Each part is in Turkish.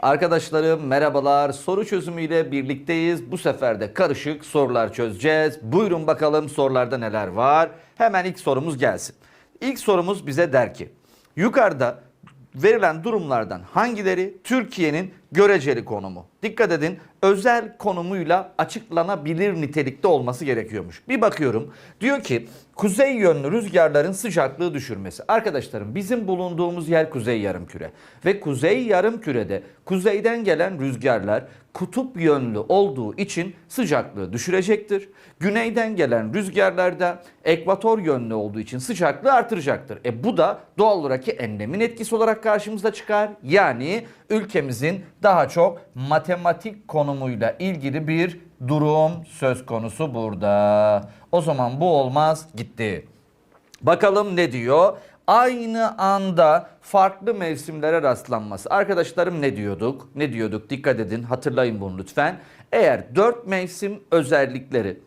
Arkadaşlarım merhabalar. Soru çözümüyle birlikteyiz. Bu sefer de karışık sorular çözeceğiz. Buyurun bakalım sorularda neler var. Hemen ilk sorumuz gelsin. İlk sorumuz bize der ki yukarıda verilen durumlardan hangileri Türkiye'nin göreceli konumu? Dikkat edin özel konumuyla açıklanabilir nitelikte olması gerekiyormuş. Bir bakıyorum diyor ki kuzey yönlü rüzgarların sıcaklığı düşürmesi. Arkadaşlarım bizim bulunduğumuz yer kuzey yarımküre ve kuzey yarımkürede kuzeyden gelen rüzgarlar kutup yönlü olduğu için sıcaklığı düşürecektir. Güneyden gelen rüzgarlar da ekvator yönlü olduğu için sıcaklığı artıracaktır. E bu da doğal olarak enlemin etkisi olarak karşımıza çıkar. Yani ülkemizin daha çok matematik konumuyla ilgili bir durum söz konusu burada. O zaman bu olmaz gitti. Bakalım ne diyor? Aynı anda farklı mevsimlere rastlanması. Arkadaşlarım ne diyorduk? Ne diyorduk? Dikkat edin, hatırlayın bunu lütfen. Eğer dört mevsim özellikleri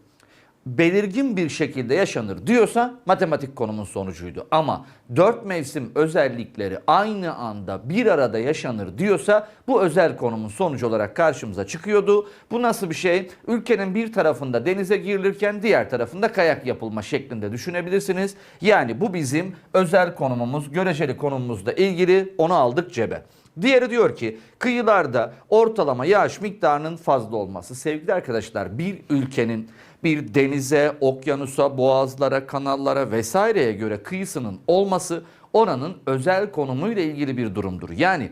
belirgin bir şekilde yaşanır diyorsa matematik konumun sonucuydu. Ama dört mevsim özellikleri aynı anda bir arada yaşanır diyorsa bu özel konumun sonucu olarak karşımıza çıkıyordu. Bu nasıl bir şey? Ülkenin bir tarafında denize girilirken diğer tarafında kayak yapılma şeklinde düşünebilirsiniz. Yani bu bizim özel konumumuz, göreceli konumumuzla ilgili onu aldık cebe. Diğeri diyor ki kıyılarda ortalama yağış miktarının fazla olması. Sevgili arkadaşlar bir ülkenin bir denize, okyanusa, boğazlara, kanallara vesaireye göre kıyısının olması oranın özel konumuyla ilgili bir durumdur. Yani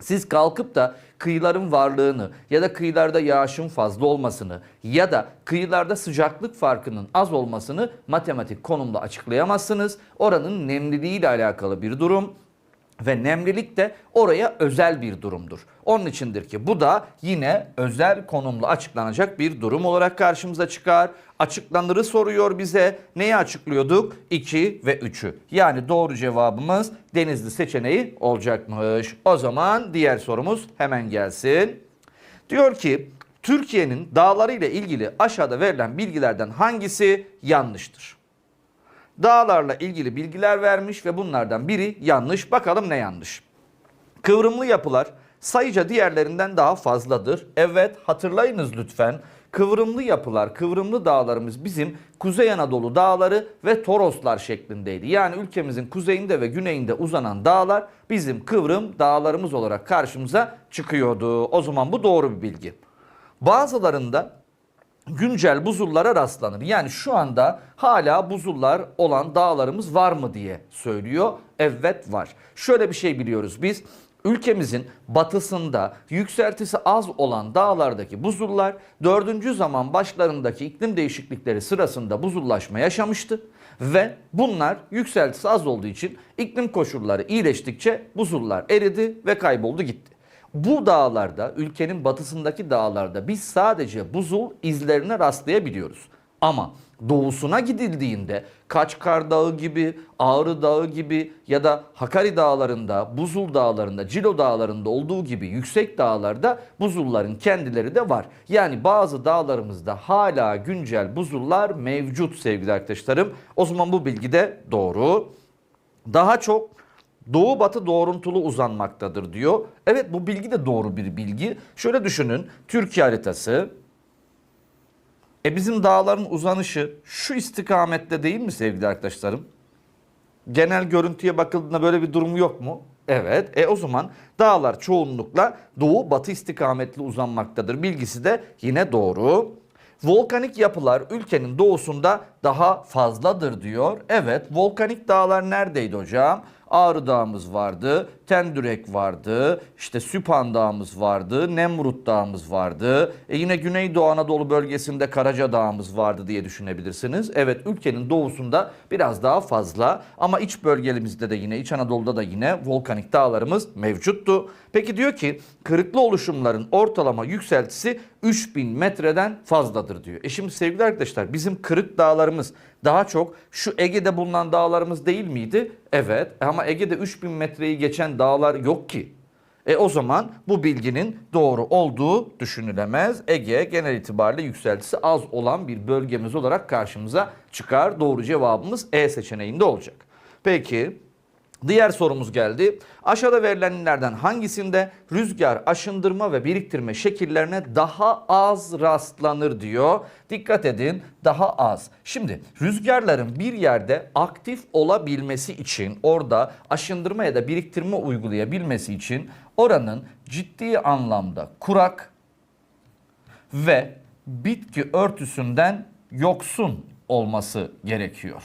siz kalkıp da kıyıların varlığını ya da kıyılarda yağışın fazla olmasını ya da kıyılarda sıcaklık farkının az olmasını matematik konumla açıklayamazsınız. Oranın nemliliği ile alakalı bir durum ve nemlilik de oraya özel bir durumdur. Onun içindir ki bu da yine özel konumla açıklanacak bir durum olarak karşımıza çıkar. Açıklanırı soruyor bize. Neyi açıklıyorduk? 2 ve 3'ü. Yani doğru cevabımız denizli seçeneği olacakmış. O zaman diğer sorumuz hemen gelsin. Diyor ki Türkiye'nin dağları ile ilgili aşağıda verilen bilgilerden hangisi yanlıştır? Dağlarla ilgili bilgiler vermiş ve bunlardan biri yanlış. Bakalım ne yanlış? Kıvrımlı yapılar sayıca diğerlerinden daha fazladır. Evet hatırlayınız lütfen. Kıvrımlı yapılar, kıvrımlı dağlarımız bizim Kuzey Anadolu dağları ve Toroslar şeklindeydi. Yani ülkemizin kuzeyinde ve güneyinde uzanan dağlar bizim kıvrım dağlarımız olarak karşımıza çıkıyordu. O zaman bu doğru bir bilgi. Bazılarında güncel buzullara rastlanır. Yani şu anda hala buzullar olan dağlarımız var mı diye söylüyor. Evet var. Şöyle bir şey biliyoruz biz. Ülkemizin batısında yükseltisi az olan dağlardaki buzullar 4. zaman başlarındaki iklim değişiklikleri sırasında buzullaşma yaşamıştı. Ve bunlar yükseltisi az olduğu için iklim koşulları iyileştikçe buzullar eridi ve kayboldu gitti. Bu dağlarda, ülkenin batısındaki dağlarda biz sadece buzul izlerine rastlayabiliyoruz. Ama doğusuna gidildiğinde Kaçkar Dağı gibi, Ağrı Dağı gibi ya da Hakkari Dağları'nda, Buzul Dağları'nda, Cilo Dağları'nda olduğu gibi yüksek dağlarda buzulların kendileri de var. Yani bazı dağlarımızda hala güncel buzullar mevcut sevgili arkadaşlarım. O zaman bu bilgi de doğru. Daha çok doğu batı doğruntulu uzanmaktadır diyor. Evet bu bilgi de doğru bir bilgi. Şöyle düşünün Türkiye haritası. E bizim dağların uzanışı şu istikamette değil mi sevgili arkadaşlarım? Genel görüntüye bakıldığında böyle bir durum yok mu? Evet. E o zaman dağlar çoğunlukla doğu batı istikametli uzanmaktadır. Bilgisi de yine doğru. Volkanik yapılar ülkenin doğusunda daha fazladır diyor. Evet, volkanik dağlar neredeydi hocam? Ağrı Dağımız vardı, Tendürek vardı, işte Süphan Dağımız vardı, Nemrut Dağımız vardı. E yine Güneydoğu Anadolu bölgesinde Karaca Dağımız vardı diye düşünebilirsiniz. Evet ülkenin doğusunda biraz daha fazla ama iç bölgemizde de yine İç Anadolu'da da yine volkanik dağlarımız mevcuttu. Peki diyor ki kırıklı oluşumların ortalama yükseltisi 3000 metreden fazladır diyor. E şimdi sevgili arkadaşlar bizim kırık dağlarımız daha çok şu Ege'de bulunan dağlarımız değil miydi? Evet ama Ege'de 3000 metreyi geçen dağlar yok ki. E o zaman bu bilginin doğru olduğu düşünülemez. Ege genel itibariyle yükseltisi az olan bir bölgemiz olarak karşımıza çıkar. Doğru cevabımız E seçeneğinde olacak. Peki Diğer sorumuz geldi. Aşağıda verilenlerden hangisinde rüzgar, aşındırma ve biriktirme şekillerine daha az rastlanır diyor. Dikkat edin daha az. Şimdi rüzgarların bir yerde aktif olabilmesi için orada aşındırma ya da biriktirme uygulayabilmesi için oranın ciddi anlamda kurak ve bitki örtüsünden yoksun olması gerekiyor.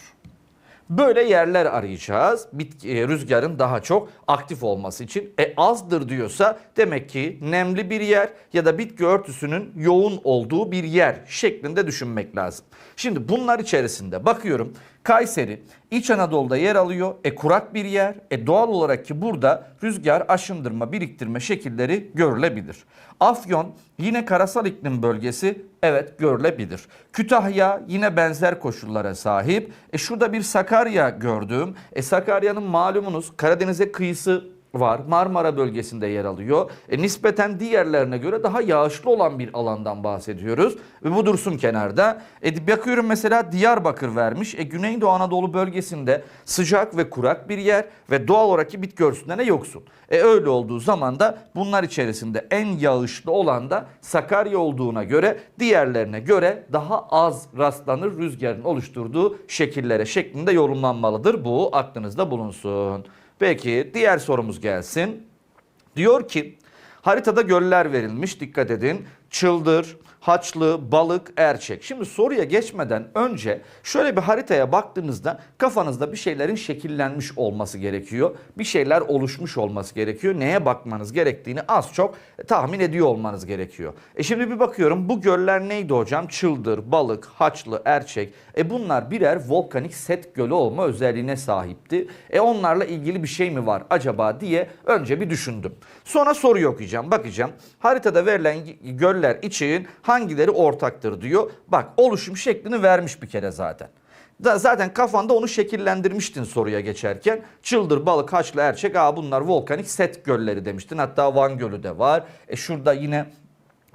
Böyle yerler arayacağız. Bitki, e, rüzgarın daha çok aktif olması için. E azdır diyorsa demek ki nemli bir yer ya da bitki örtüsünün yoğun olduğu bir yer şeklinde düşünmek lazım. Şimdi bunlar içerisinde bakıyorum Kayseri İç Anadolu'da yer alıyor. E kurak bir yer. E doğal olarak ki burada rüzgar aşındırma, biriktirme şekilleri görülebilir. Afyon yine karasal iklim bölgesi evet görülebilir. Kütahya yine benzer koşullara sahip. E şurada bir Sakarya gördüm. E Sakarya'nın malumunuz Karadeniz'e kıyısı var. Marmara bölgesinde yer alıyor. E, nispeten diğerlerine göre daha yağışlı olan bir alandan bahsediyoruz. Ve bu dursun kenarda. E, bakıyorum mesela Diyarbakır vermiş. E, Güneydoğu Anadolu bölgesinde sıcak ve kurak bir yer ve doğal olarak ki bitki örtüsünden de yoksun. E, öyle olduğu zaman da bunlar içerisinde en yağışlı olan da Sakarya olduğuna göre diğerlerine göre daha az rastlanır rüzgarın oluşturduğu şekillere şeklinde yorumlanmalıdır. Bu aklınızda bulunsun. Peki diğer sorumuz gelsin. Diyor ki haritada göller verilmiş dikkat edin. Çıldır, Haçlı, Balık, Erçek. Şimdi soruya geçmeden önce şöyle bir haritaya baktığınızda kafanızda bir şeylerin şekillenmiş olması gerekiyor. Bir şeyler oluşmuş olması gerekiyor. Neye bakmanız gerektiğini az çok tahmin ediyor olmanız gerekiyor. E şimdi bir bakıyorum bu göller neydi hocam? Çıldır, Balık, Haçlı, Erçek. E bunlar birer volkanik set gölü olma özelliğine sahipti. E onlarla ilgili bir şey mi var acaba diye önce bir düşündüm. Sonra soruyu okuyacağım. Bakacağım haritada verilen göller için hangileri ortaktır diyor. Bak oluşum şeklini vermiş bir kere zaten. Da zaten kafanda onu şekillendirmiştin soruya geçerken. Çıldır, balık, haçlı, erçek. Aa bunlar volkanik set gölleri demiştin. Hatta Van Gölü de var. E şurada yine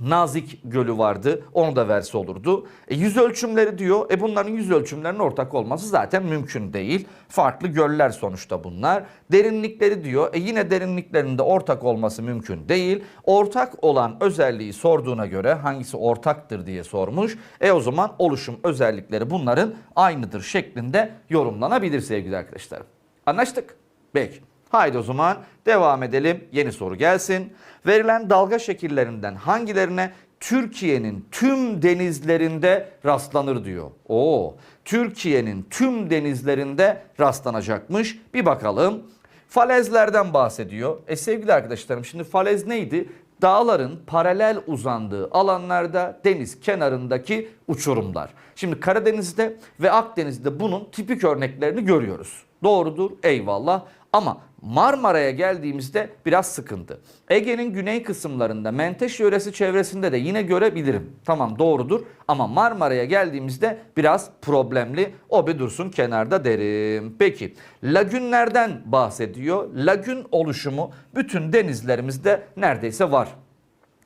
Nazik Gölü vardı. Onu da verse olurdu. E, yüz ölçümleri diyor. E bunların yüz ölçümlerinin ortak olması zaten mümkün değil. Farklı göller sonuçta bunlar. Derinlikleri diyor. E yine derinliklerinde ortak olması mümkün değil. Ortak olan özelliği sorduğuna göre hangisi ortaktır diye sormuş. E o zaman oluşum özellikleri bunların aynıdır şeklinde yorumlanabilir sevgili arkadaşlarım. Anlaştık? Peki. Haydi o zaman devam edelim. Yeni soru gelsin. Verilen dalga şekillerinden hangilerine Türkiye'nin tüm denizlerinde rastlanır diyor. Oo, Türkiye'nin tüm denizlerinde rastlanacakmış. Bir bakalım. Falezlerden bahsediyor. E sevgili arkadaşlarım şimdi falez neydi? Dağların paralel uzandığı alanlarda deniz kenarındaki uçurumlar. Şimdi Karadeniz'de ve Akdeniz'de bunun tipik örneklerini görüyoruz. Doğrudur eyvallah ama Marmara'ya geldiğimizde biraz sıkıntı. Ege'nin güney kısımlarında Menteş yöresi çevresinde de yine görebilirim. Tamam doğrudur ama Marmara'ya geldiğimizde biraz problemli. O bir dursun kenarda derim. Peki lagünlerden bahsediyor. Lagün oluşumu bütün denizlerimizde neredeyse var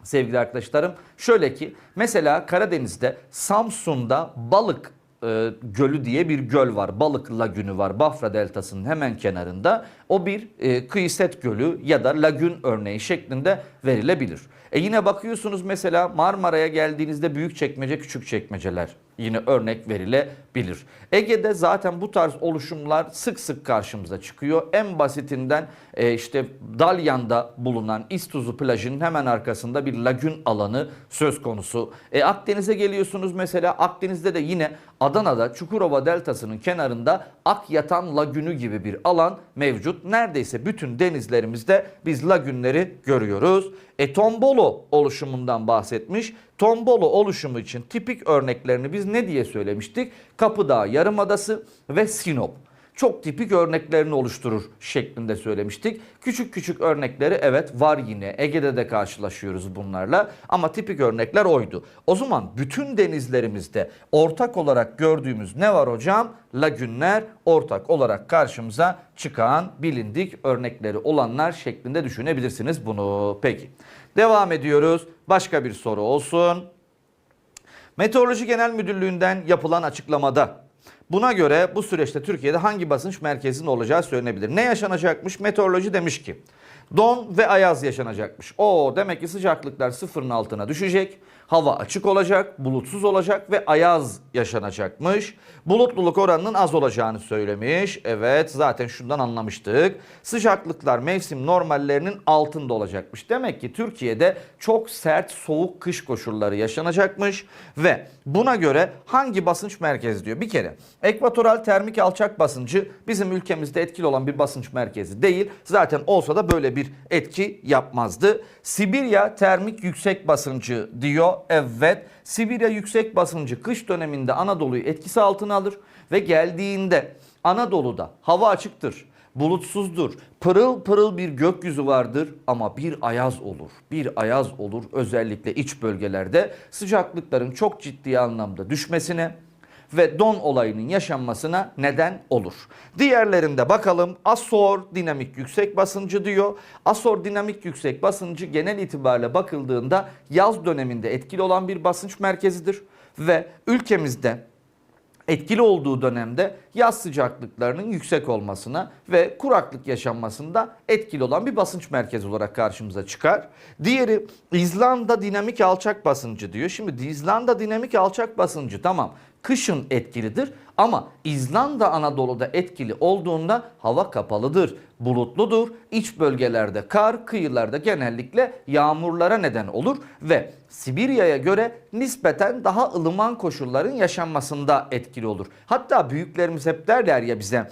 sevgili arkadaşlarım. Şöyle ki mesela Karadeniz'de Samsun'da balık e, Gölü diye bir göl var. Balık Lagünü var. Bafra Deltası'nın hemen kenarında. O bir e, kıyıset gölü ya da lagün örneği şeklinde verilebilir. E yine bakıyorsunuz mesela Marmara'ya geldiğinizde büyük çekmece küçük çekmeceler yine örnek verilebilir. Ege'de zaten bu tarz oluşumlar sık sık karşımıza çıkıyor. En basitinden e, işte Dalyan'da bulunan İstuzu plajının hemen arkasında bir lagün alanı söz konusu. E, Akdeniz'e geliyorsunuz mesela Akdeniz'de de yine Adana'da Çukurova Deltası'nın kenarında Akyatan Lagünü gibi bir alan mevcut. Neredeyse bütün denizlerimizde biz lagünleri görüyoruz. E Tombolo oluşumundan bahsetmiş. Tombolo oluşumu için tipik örneklerini biz ne diye söylemiştik? Kapıdağ Yarımadası ve Sinop çok tipik örneklerini oluşturur şeklinde söylemiştik. Küçük küçük örnekleri evet var yine. Ege'de de karşılaşıyoruz bunlarla ama tipik örnekler oydu. O zaman bütün denizlerimizde ortak olarak gördüğümüz ne var hocam? Lagünler ortak olarak karşımıza çıkan bilindik örnekleri olanlar şeklinde düşünebilirsiniz bunu. Peki devam ediyoruz. Başka bir soru olsun. Meteoroloji Genel Müdürlüğü'nden yapılan açıklamada Buna göre bu süreçte Türkiye'de hangi basınç merkezinin olacağı söylenebilir. Ne yaşanacakmış? Meteoroloji demiş ki don ve ayaz yaşanacakmış. O demek ki sıcaklıklar sıfırın altına düşecek. Hava açık olacak, bulutsuz olacak ve ayaz yaşanacakmış. Bulutluluk oranının az olacağını söylemiş. Evet zaten şundan anlamıştık. Sıcaklıklar mevsim normallerinin altında olacakmış. Demek ki Türkiye'de çok sert soğuk kış koşulları yaşanacakmış ve buna göre hangi basınç merkezi diyor. Bir kere ekvatoral termik alçak basıncı bizim ülkemizde etkili olan bir basınç merkezi değil. Zaten olsa da böyle bir etki yapmazdı. Sibirya termik yüksek basıncı diyor. Evet Sibirya yüksek basıncı kış döneminde Anadolu'yu etkisi altına alır ve geldiğinde Anadolu'da hava açıktır bulutsuzdur. Pırıl pırıl bir gökyüzü vardır ama bir ayaz olur. Bir ayaz olur özellikle iç bölgelerde sıcaklıkların çok ciddi anlamda düşmesine ve don olayının yaşanmasına neden olur. Diğerlerinde bakalım Asor dinamik yüksek basıncı diyor. Asor dinamik yüksek basıncı genel itibariyle bakıldığında yaz döneminde etkili olan bir basınç merkezidir ve ülkemizde etkili olduğu dönemde yaz sıcaklıklarının yüksek olmasına ve kuraklık yaşanmasında etkili olan bir basınç merkezi olarak karşımıza çıkar. Diğeri İzlanda dinamik alçak basıncı diyor. Şimdi İzlanda dinamik alçak basıncı tamam kışın etkilidir ama İzlanda Anadolu'da etkili olduğunda hava kapalıdır, bulutludur. İç bölgelerde kar, kıyılarda genellikle yağmurlara neden olur ve Sibirya'ya göre nispeten daha ılıman koşulların yaşanmasında etkili olur. Hatta büyüklerimiz hep derler ya bize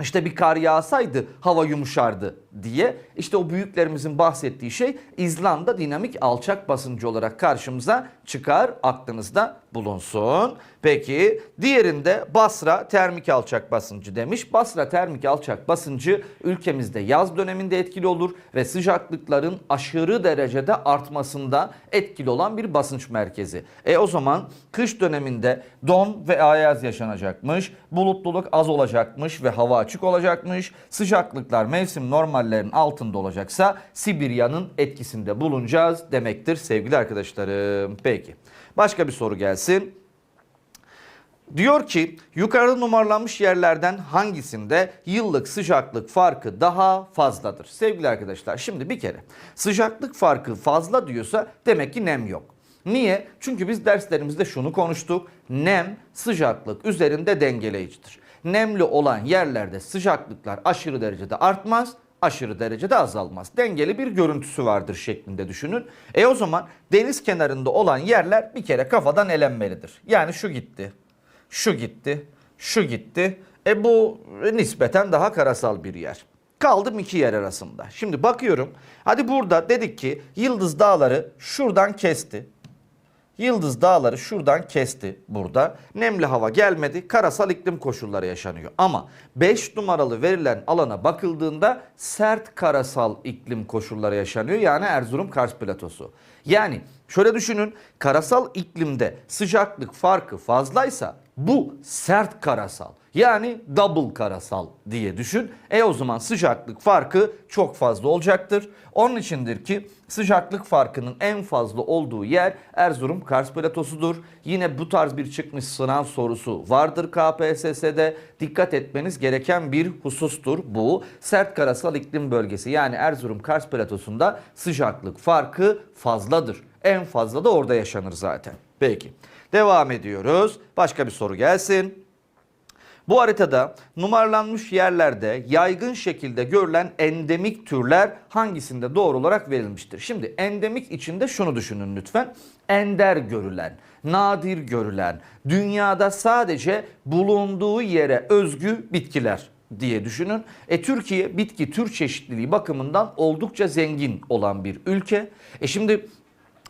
işte bir kar yağsaydı hava yumuşardı diye. İşte o büyüklerimizin bahsettiği şey İzlanda dinamik alçak basıncı olarak karşımıza çıkar. Aklınızda bulunsun. Peki diğerinde Basra termik alçak basıncı demiş. Basra termik alçak basıncı ülkemizde yaz döneminde etkili olur ve sıcaklıkların aşırı derecede artmasında etkili olan bir basınç merkezi. E o zaman kış döneminde don ve ayaz yaşanacakmış. Bulutluluk az olacakmış ve hava açık olacakmış. Sıcaklıklar mevsim normallerinin altında olacaksa Sibirya'nın etkisinde bulunacağız demektir sevgili arkadaşlarım. Peki. Başka bir soru gelsin. Diyor ki yukarıda numaralanmış yerlerden hangisinde yıllık sıcaklık farkı daha fazladır? Sevgili arkadaşlar şimdi bir kere sıcaklık farkı fazla diyorsa demek ki nem yok. Niye? Çünkü biz derslerimizde şunu konuştuk. Nem sıcaklık üzerinde dengeleyicidir. Nemli olan yerlerde sıcaklıklar aşırı derecede artmaz, aşırı derecede azalmaz. Dengeli bir görüntüsü vardır şeklinde düşünün. E o zaman deniz kenarında olan yerler bir kere kafadan elenmelidir. Yani şu gitti, şu gitti, şu gitti. E bu nispeten daha karasal bir yer. Kaldım iki yer arasında. Şimdi bakıyorum. Hadi burada dedik ki Yıldız Dağları şuradan kesti. Yıldız Dağları şuradan kesti burada. Nemli hava gelmedi. Karasal iklim koşulları yaşanıyor. Ama 5 numaralı verilen alana bakıldığında sert karasal iklim koşulları yaşanıyor. Yani Erzurum Kars Platosu. Yani şöyle düşünün. Karasal iklimde sıcaklık farkı fazlaysa bu sert karasal. Yani double karasal diye düşün. E o zaman sıcaklık farkı çok fazla olacaktır. Onun içindir ki sıcaklık farkının en fazla olduğu yer Erzurum Kars Platosu'dur. Yine bu tarz bir çıkmış sınav sorusu vardır KPSS'de. Dikkat etmeniz gereken bir husustur bu. Sert karasal iklim bölgesi yani Erzurum Kars Platosu'nda sıcaklık farkı fazladır. En fazla da orada yaşanır zaten. Peki. Devam ediyoruz. Başka bir soru gelsin. Bu haritada numaralanmış yerlerde yaygın şekilde görülen endemik türler hangisinde doğru olarak verilmiştir? Şimdi endemik içinde şunu düşünün lütfen. Ender görülen, nadir görülen, dünyada sadece bulunduğu yere özgü bitkiler diye düşünün. E Türkiye bitki tür çeşitliliği bakımından oldukça zengin olan bir ülke. E şimdi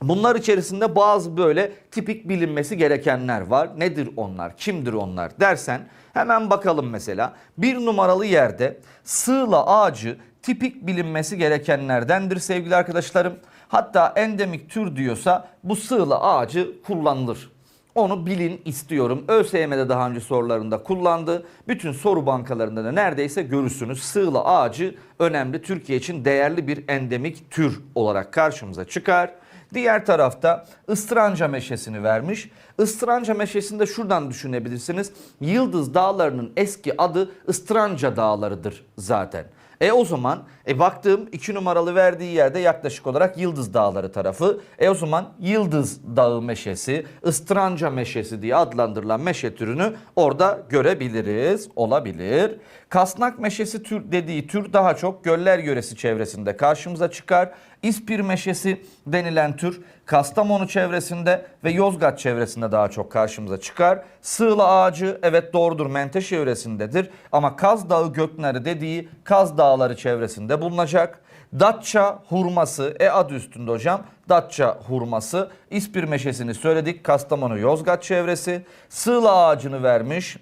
Bunlar içerisinde bazı böyle tipik bilinmesi gerekenler var. Nedir onlar? Kimdir onlar dersen hemen bakalım mesela. Bir numaralı yerde sığla ağacı tipik bilinmesi gerekenlerdendir sevgili arkadaşlarım. Hatta endemik tür diyorsa bu sığla ağacı kullanılır. Onu bilin istiyorum. ÖSYM'de daha önce sorularında kullandı. Bütün soru bankalarında da neredeyse görürsünüz. Sığla ağacı önemli. Türkiye için değerli bir endemik tür olarak karşımıza çıkar. Diğer tarafta ıstranca meşesini vermiş. Istranca meşesini de şuradan düşünebilirsiniz. Yıldız Dağları'nın eski adı Istranca Dağları'dır zaten. E o zaman e baktığım 2 numaralı verdiği yerde yaklaşık olarak Yıldız Dağları tarafı. E o zaman Yıldız Dağı meşesi, ıstranca meşesi diye adlandırılan meşe türünü orada görebiliriz. Olabilir. Kasnak meşesi tür dediği tür daha çok göller yöresi çevresinde karşımıza çıkar. İspir meşesi denilen tür Kastamonu çevresinde ve Yozgat çevresinde daha çok karşımıza çıkar. Sığla ağacı evet doğrudur Menteşe yöresindedir ama Kaz Dağı Göknarı dediği Kaz Dağları çevresinde bulunacak. Datça hurması, e adı üstünde hocam. Datça hurması, İspir meşesini söyledik. Kastamonu Yozgat çevresi. Sığla ağacını vermiş.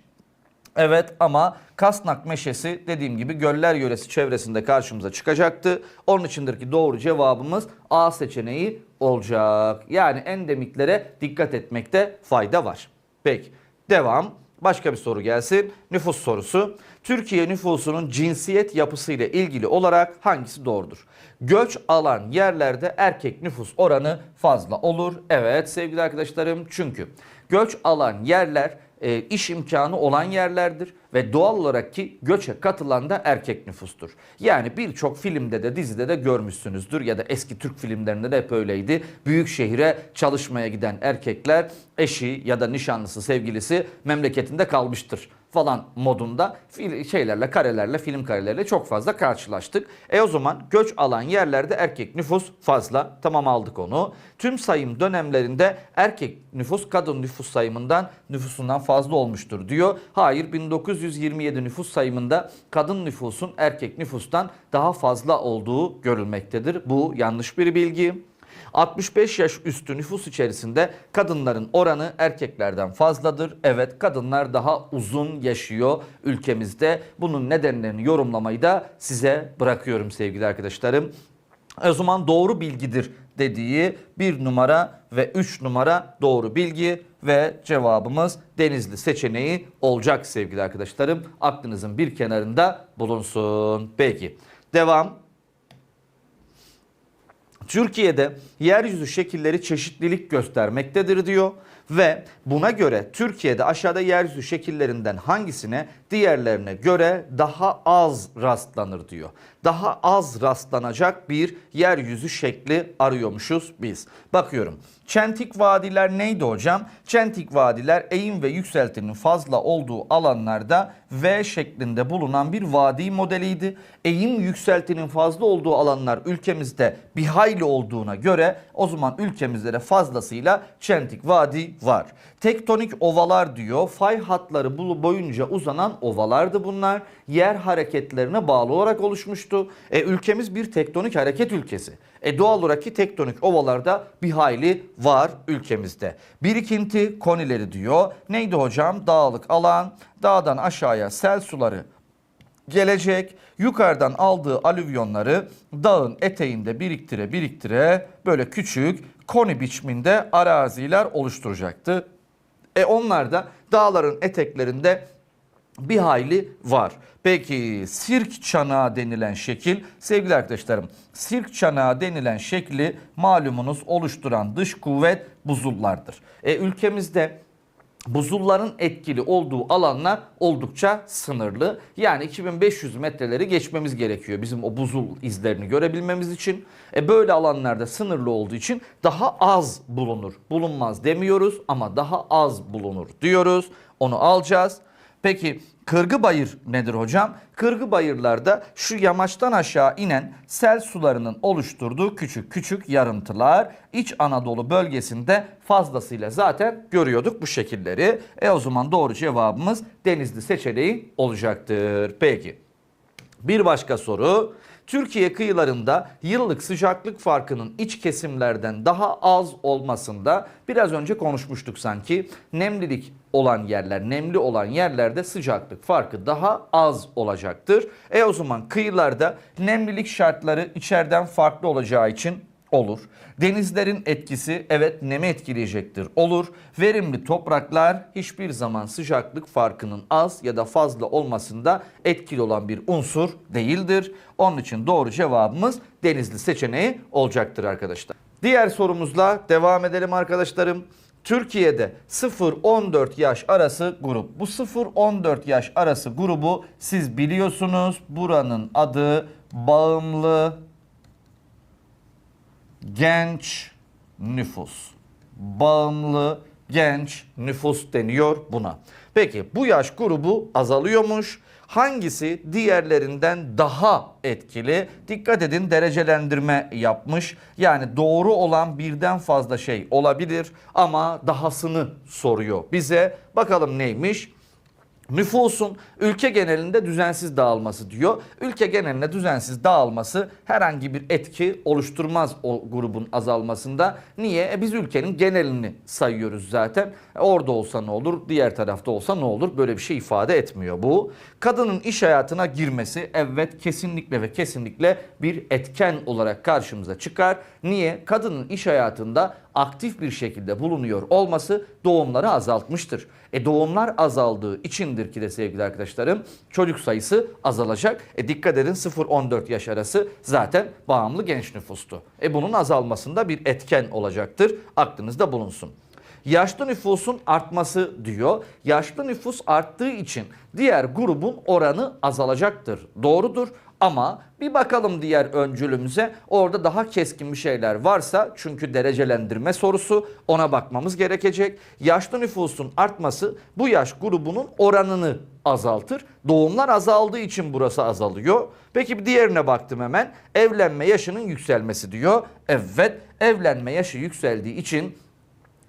Evet ama Kasnak meşesi dediğim gibi göller yöresi çevresinde karşımıza çıkacaktı. Onun içindir ki doğru cevabımız A seçeneği olacak. Yani endemiklere dikkat etmekte fayda var. Peki devam. Başka bir soru gelsin. Nüfus sorusu. Türkiye nüfusunun cinsiyet yapısıyla ilgili olarak hangisi doğrudur? Göç alan yerlerde erkek nüfus oranı fazla olur. Evet sevgili arkadaşlarım çünkü göç alan yerler e, iş imkanı olan yerlerdir ve doğal olarak ki göçe katılan da erkek nüfustur. Yani birçok filmde de dizide de görmüşsünüzdür ya da eski Türk filmlerinde de hep öyleydi. Büyük şehire çalışmaya giden erkekler eşi ya da nişanlısı sevgilisi memleketinde kalmıştır falan modunda fil- şeylerle karelerle film kareleriyle çok fazla karşılaştık. E o zaman göç alan yerlerde erkek nüfus fazla. Tamam aldık onu. Tüm sayım dönemlerinde erkek nüfus kadın nüfus sayımından nüfusundan fazla olmuştur diyor. Hayır 1927 nüfus sayımında kadın nüfusun erkek nüfustan daha fazla olduğu görülmektedir. Bu yanlış bir bilgi. 65 yaş üstü nüfus içerisinde kadınların oranı erkeklerden fazladır. Evet kadınlar daha uzun yaşıyor ülkemizde. Bunun nedenlerini yorumlamayı da size bırakıyorum sevgili arkadaşlarım. O zaman doğru bilgidir dediği bir numara ve 3 numara doğru bilgi ve cevabımız Denizli seçeneği olacak sevgili arkadaşlarım. Aklınızın bir kenarında bulunsun. Peki devam. Türkiye'de yeryüzü şekilleri çeşitlilik göstermektedir diyor ve buna göre Türkiye'de aşağıda yeryüzü şekillerinden hangisine diğerlerine göre daha az rastlanır diyor. Daha az rastlanacak bir yeryüzü şekli arıyormuşuz biz. Bakıyorum. Çentik vadiler neydi hocam? Çentik vadiler eğim ve yükseltinin fazla olduğu alanlarda V şeklinde bulunan bir vadi modeliydi. Eğim yükseltinin fazla olduğu alanlar ülkemizde bir hayli olduğuna göre o zaman ülkemizde de fazlasıyla çentik vadi var. Tektonik ovalar diyor. Fay hatları boyunca uzanan ovalardı bunlar. Yer hareketlerine bağlı olarak oluşmuştu. E, ülkemiz bir tektonik hareket ülkesi. E, doğal olarak ki tektonik ovalarda bir hayli var ülkemizde. Birikinti konileri diyor. Neydi hocam? Dağlık alan, dağdan aşağıya sel suları gelecek. Yukarıdan aldığı alüvyonları dağın eteğinde biriktire biriktire böyle küçük koni biçiminde araziler oluşturacaktı. E onlar da dağların eteklerinde bir hayli var. Peki sirk çanağı denilen şekil sevgili arkadaşlarım sirk çanağı denilen şekli malumunuz oluşturan dış kuvvet buzullardır. E, ülkemizde buzulların etkili olduğu alanlar oldukça sınırlı. Yani 2500 metreleri geçmemiz gerekiyor bizim o buzul izlerini görebilmemiz için. E böyle alanlarda sınırlı olduğu için daha az bulunur. Bulunmaz demiyoruz ama daha az bulunur diyoruz. Onu alacağız. Peki Kırgı bayır nedir hocam? Kırgı bayırlarda şu yamaçtan aşağı inen sel sularının oluşturduğu küçük küçük yarıntılar İç Anadolu bölgesinde fazlasıyla zaten görüyorduk bu şekilleri. E o zaman doğru cevabımız Denizli seçeneği olacaktır. Peki. Bir başka soru. Türkiye kıyılarında yıllık sıcaklık farkının iç kesimlerden daha az olmasında biraz önce konuşmuştuk sanki. Nemlilik olan yerler, nemli olan yerlerde sıcaklık farkı daha az olacaktır. E o zaman kıyılarda nemlilik şartları içeriden farklı olacağı için Olur. Denizlerin etkisi evet nemi etkileyecektir. Olur. Verimli topraklar hiçbir zaman sıcaklık farkının az ya da fazla olmasında etkili olan bir unsur değildir. Onun için doğru cevabımız denizli seçeneği olacaktır arkadaşlar. Diğer sorumuzla devam edelim arkadaşlarım. Türkiye'de 0-14 yaş arası grup. Bu 0-14 yaş arası grubu siz biliyorsunuz. Buranın adı bağımlı genç nüfus. Bağımlı genç nüfus deniyor buna. Peki bu yaş grubu azalıyormuş. Hangisi diğerlerinden daha etkili? Dikkat edin derecelendirme yapmış. Yani doğru olan birden fazla şey olabilir ama dahasını soruyor bize. Bakalım neymiş? Nüfusun ülke genelinde düzensiz dağılması diyor. Ülke genelinde düzensiz dağılması herhangi bir etki oluşturmaz o grubun azalmasında. Niye? E biz ülkenin genelini sayıyoruz zaten. E orada olsa ne olur, diğer tarafta olsa ne olur? Böyle bir şey ifade etmiyor bu. Kadının iş hayatına girmesi evet kesinlikle ve kesinlikle bir etken olarak karşımıza çıkar. Niye? Kadının iş hayatında aktif bir şekilde bulunuyor olması doğumları azaltmıştır. E doğumlar azaldığı içindir ki de sevgili arkadaşlarım çocuk sayısı azalacak. E dikkat edin 0-14 yaş arası zaten bağımlı genç nüfustu. E bunun azalmasında bir etken olacaktır. Aklınızda bulunsun. Yaşlı nüfusun artması diyor. Yaşlı nüfus arttığı için diğer grubun oranı azalacaktır. Doğrudur ama bir bakalım diğer öncülümüze. Orada daha keskin bir şeyler varsa çünkü derecelendirme sorusu ona bakmamız gerekecek. Yaşlı nüfusun artması bu yaş grubunun oranını azaltır. Doğumlar azaldığı için burası azalıyor. Peki bir diğerine baktım hemen. Evlenme yaşının yükselmesi diyor. Evet evlenme yaşı yükseldiği için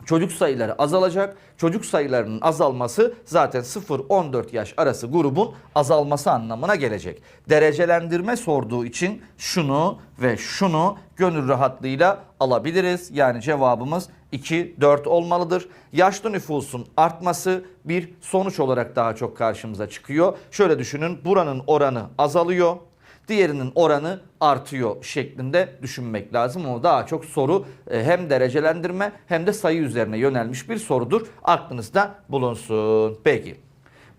Çocuk sayıları azalacak. Çocuk sayılarının azalması zaten 0-14 yaş arası grubun azalması anlamına gelecek. Derecelendirme sorduğu için şunu ve şunu gönül rahatlığıyla alabiliriz. Yani cevabımız 2-4 olmalıdır. Yaşlı nüfusun artması bir sonuç olarak daha çok karşımıza çıkıyor. Şöyle düşünün buranın oranı azalıyor diğerinin oranı artıyor şeklinde düşünmek lazım. Ama daha çok soru e, hem derecelendirme hem de sayı üzerine yönelmiş bir sorudur. Aklınızda bulunsun. Peki.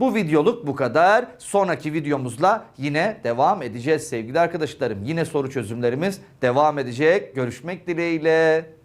Bu videoluk bu kadar. Sonraki videomuzla yine devam edeceğiz sevgili arkadaşlarım. Yine soru çözümlerimiz devam edecek. Görüşmek dileğiyle.